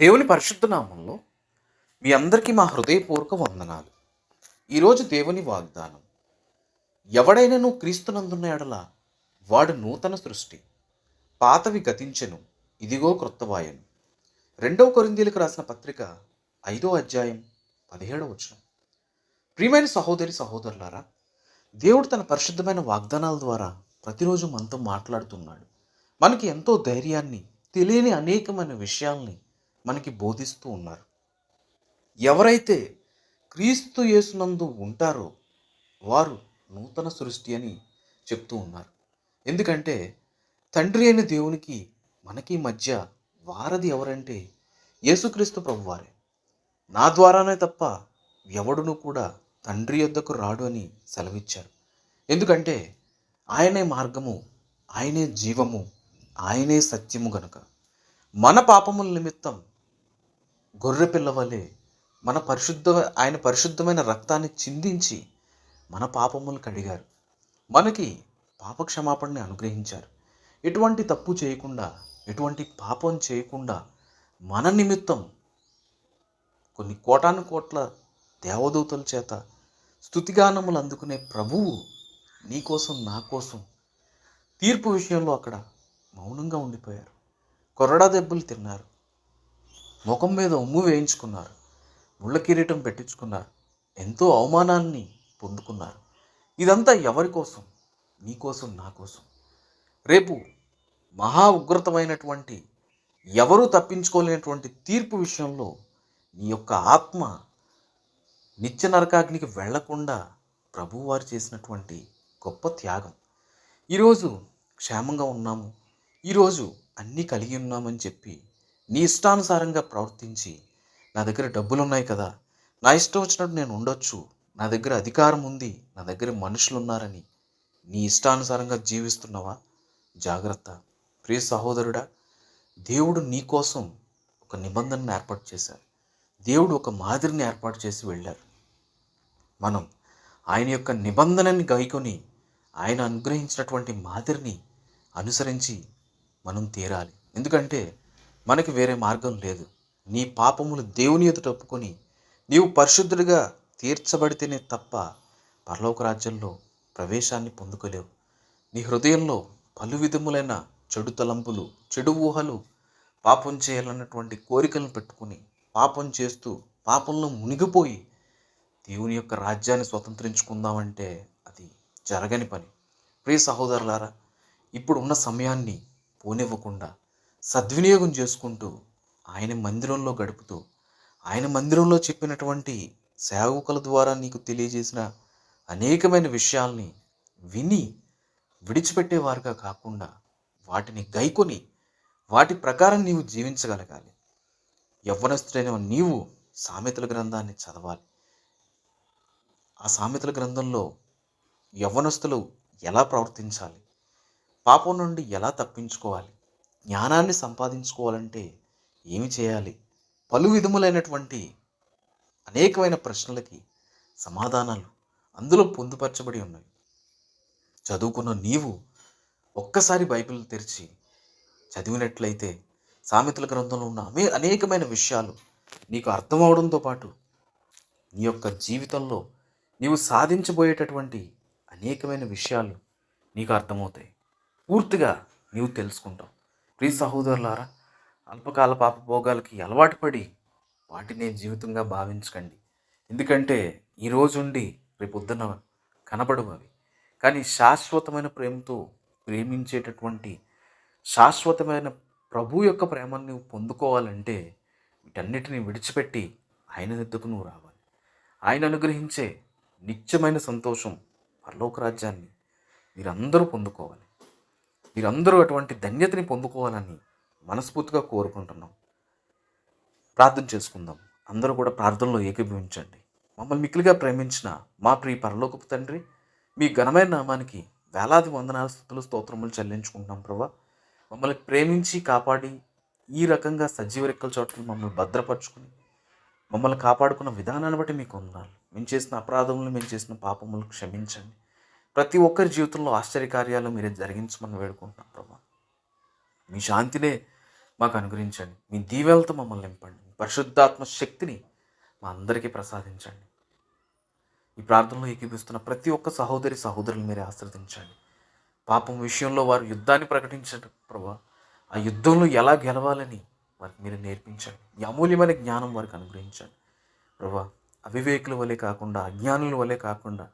దేవుని పరిశుద్ధ నామంలో మీ అందరికీ మా హృదయపూర్వక వందనాలు. ఈరోజు దేవుని వాగ్దానం ఎవడైనను క్రీస్తునందున్న ఎడల వాడు నూతన సృష్టి పాతవి గతించెను ఇదిగో క్రొత్తవాయను రెండవ కొరిందీలకు రాసిన పత్రిక ఐదో అధ్యాయం పదిహేడవ వచనం. ప్రియమైన సహోదరి సహోదరులారా దేవుడు తన పరిశుద్ధమైన వాగ్దానాల ద్వారా ప్రతిరోజు మనతో మాట్లాడుతున్నాడు. మనకి ఎంతో ధైర్యాన్ని తెలియని అనేకమైన విషయాల్ని మనకి బోధిస్తూ ఉన్నారు. ఎవరైతే క్రీస్తు యేసునందు ఉంటారో వారు నూతన సృష్టి అని చెప్తూ ఉన్నారు. ఎందుకంటే తండ్రి అయిన దేవునికి మనకి మధ్య వారధి ఎవరంటే యేసుక్రీస్తు ప్రభువారే. నా ద్వారానే తప్ప ఎవడును కూడా తండ్రి యొద్దకు రాడు అని సెలవిచ్చారు. ఎందుకంటే ఆయనే మార్గము ఆయనే జీవము ఆయనే సత్యము గనుక. మన పాపముల నిమిత్తం గొర్రె పిల్లవలే మన పరిశుద్ధ ఆయన పరిశుద్ధమైన రక్తాన్ని చిందించి మన పాపములు కడిగారు. మనకి పాప క్షమాపణని అనుగ్రహించారు. ఎటువంటి తప్పు చేయకుండా ఎటువంటి పాపం చేయకుండా మన నిమిత్తం కొన్ని కోటాను కోట్ల దేవదూతల చేత స్థుతిగానములు అందుకునే ప్రభువు నీ కోసం నా కోసం తీర్పు విషయంలో అక్కడ మౌనంగా ఉండిపోయారు. కొరడా దెబ్బలు తిన్నారు. ముఖం మీద ఉమ్ము వేయించుకున్నారు. ముళ్ళ కిరీటం పెట్టించుకున్నారు. ఎంతో అవమానాన్ని పొందుకున్నారు. ఇదంతా ఎవరి కోసం? నీకోసం నా కోసం. రేపు మహా ఉగ్రతమైనటువంటి ఎవరూ తప్పించుకోలేనటువంటి తీర్పు విషయంలో నీ యొక్క ఆత్మ నిత్య నరకాగ్నికి వెళ్ళకుండా ప్రభువారు చేసినటువంటి గొప్ప త్యాగం. ఈరోజు క్షేమంగా ఉన్నాము. ఈరోజు అన్నీ కలిగి ఉన్నామని చెప్పి నీ ఇష్టానుసారంగా ప్రవర్తించి నా దగ్గర డబ్బులు ఉన్నాయి కదా నా ఇష్టం వచ్చినట్టు నేను ఉండొచ్చు నా దగ్గర అధికారం ఉంది నా దగ్గర మనుషులు ఉన్నారని నీ ఇష్టానుసారంగా జీవిస్తున్నావా? జాగ్రత్త. ప్రియ సహోదరుడా దేవుడు నీ కోసం ఒక నిబంధనను ఏర్పాటు చేశారు. దేవుడు ఒక మాదిరిని ఏర్పాటు చేసి వెళ్ళారు. మనం ఆయన యొక్క నిబంధనని గైకొని ఆయన అనుగ్రహించినటువంటి మాదిరిని అనుసరించి మనం తీరాలి. ఎందుకంటే మనకి వేరే మార్గం లేదు. నీ పాపములు దేవుని ఎదుట ఒప్పుకొని నీవు పరిశుద్ధుడిగా తీర్చబడితేనే తప్ప పరలోక రాజ్యంలో ప్రవేశాన్ని పొందుకోలేవు. నీ హృదయంలో పలు విధములైన చెడు తలంపులు చెడు ఊహలు పాపం చేయాలన్నటువంటి కోరికలను పెట్టుకుని పాపం చేస్తూ పాపంలో మునిగిపోయి దేవుని యొక్క రాజ్యాన్ని స్వతంత్రించుకుందామంటే అది జరగని పని. ప్రియ సహోదరులారా ఇప్పుడు ఉన్న సమయాన్ని పోనివ్వకుండా సద్వినియోగం చేసుకుంటూ ఆయన మందిరంలో గడుపుతూ ఆయన మందిరంలో చెప్పినటువంటి సేవకుల ద్వారా నీకు తెలియజేసిన అనేకమైన విషయాల్ని విని విడిచిపెట్టేవారుగా కాకుండా వాటిని గైకొని వాటి ప్రకారం నీవు జీవించగలగాలి. యవ్వనస్తుడైన నీవు సామెతల గ్రంథాన్ని చదవాలి. ఆ సామెతల గ్రంథంలో యవ్వనస్తులు ఎలా ప్రవర్తించాలి? పాపం నుండి ఎలా తప్పించుకోవాలి? జ్ఞానాన్ని సంపాదించుకోవాలంటే ఏమి చేయాలి? పలు విధములైనటువంటి అనేకమైన ప్రశ్నలకి సమాధానాలు అందులో పొందుపరచబడి ఉన్నాయి. చదువుకున్న నీవు ఒక్కసారి బైబిల్ తెరిచి చదివినట్లయితే సామెతల గ్రంథంలో ఉన్న అనే అనేకమైన విషయాలు నీకు అర్థమవడంతో పాటు నీ యొక్క జీవితంలో నీవు సాధించబోయేటటువంటి అనేకమైన విషయాలు నీకు అర్థమవుతాయి. పూర్తిగా నీవు తెలుసుకుంటావు. ప్రియ సహోదరులారా అల్పకాల పాపభోగాలకి అలవాటు పడి వాటిని జీవితంగా భావించకండి. ఎందుకంటే ఈ రోజుండి రేపొద్దున కనబడవు అవి. కానీ శాశ్వతమైన ప్రేమతో ప్రేమించేటటువంటి శాశ్వతమైన ప్రభు యొక్క ప్రేమను నువ్వు పొందుకోవాలంటే వీటన్నిటిని విడిచిపెట్టి ఆయన ఎద్దుకు నువ్వు రావాలి. ఆయన అనుగ్రహించే నిత్యమైన సంతోషం పరలోక రాజ్యాన్ని మీరందరూ పొందుకోవాలి. మీరందరూ అటువంటి ధన్యతని పొందుకోవాలని మనస్ఫూర్తిగా కోరుకుంటున్నాం. ప్రార్థన చేసుకుందాం. అందరూ కూడా ప్రార్థనలో ఏకీభవించండి. మమ్మల్ని మిక్కిలిగా ప్రేమించిన మా ప్రియ పరలోకపు తండ్రి మీ ఘనమైన నామానికి వేలాది వందనాల స్థుతులు స్తోత్రములు చెల్లించుకుంటున్నాం ప్రభా. మమ్మల్ని ప్రేమించి కాపాడి ఈ రకంగా సజీవ రెక్కల చోట్ల మమ్మల్ని భద్రపరుచుకుని మమ్మల్ని కాపాడుకున్న విధానాన్ని బట్టి మీకు వందనాలు. మేము చేసిన అపరాధములు మేము చేసిన పాపములు క్షమించండి. ప్రతి ఒక్కరి జీవితంలో ఆశ్చర్యకార్యాలు మీరే జరిగించమని వేడుకుంటున్నాం ప్రభా. మీ శాంతినే మాకు అనుగ్రహించండి. మీ దీవెలతో మమ్మల్ని నింపండి. పరిశుద్ధాత్మ శక్తిని మా అందరికీ ప్రసాదించండి. ఈ ప్రార్థనలో ఏకీపిస్తున్న ప్రతి ఒక్క సహోదరి సహోదరులు మీరే ఆశ్రదించండి పాపం విషయంలో వారు యుద్ధాన్ని ప్రకటించండి ప్రభా. ఆ యుద్ధంలో ఎలా గెలవాలని వారికి మీరు నేర్పించండి. ఈ అమూల్యమైన జ్ఞానం వారికి అనుగ్రహించండి. ప్రభా అవివేకుల వలె కాకుండా అజ్ఞానుల వలె కాకుండా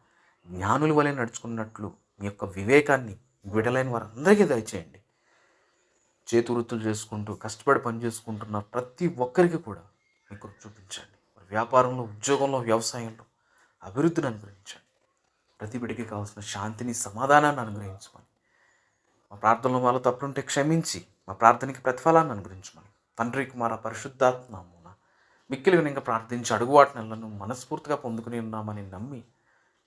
జ్ఞానుల వలె నడుచుకున్నట్లు మీ యొక్క వివేకాన్ని విడలైన వారందరికీ దయచేయండి. చేతి వృత్తులు చేసుకుంటూ కష్టపడి పని చేసుకుంటున్న ప్రతి ఒక్కరికి కూడా మీ కృప చూపించండి. వ్యాపారంలో ఉద్యోగంలో వ్యవసాయంలో అభివృద్ధిని అనుగ్రహించండి. ప్రతి బిడ్డకి కావాల్సిన శాంతిని సమాధానాన్ని అనుగ్రహించమని. మా ప్రార్థనలో వాళ్ళు తప్పులుంటే క్షమించి మా ప్రార్థనకి ప్రతిఫలాన్ని అనుగ్రహించమని. తండ్రి కుమార పరిశుద్ధాత్మమున మిక్కిలి వినంగా ప్రార్థించి అడుగువాటి నెలను మనస్ఫూర్తిగా పొందుకుని ఉన్నామని నమ్మి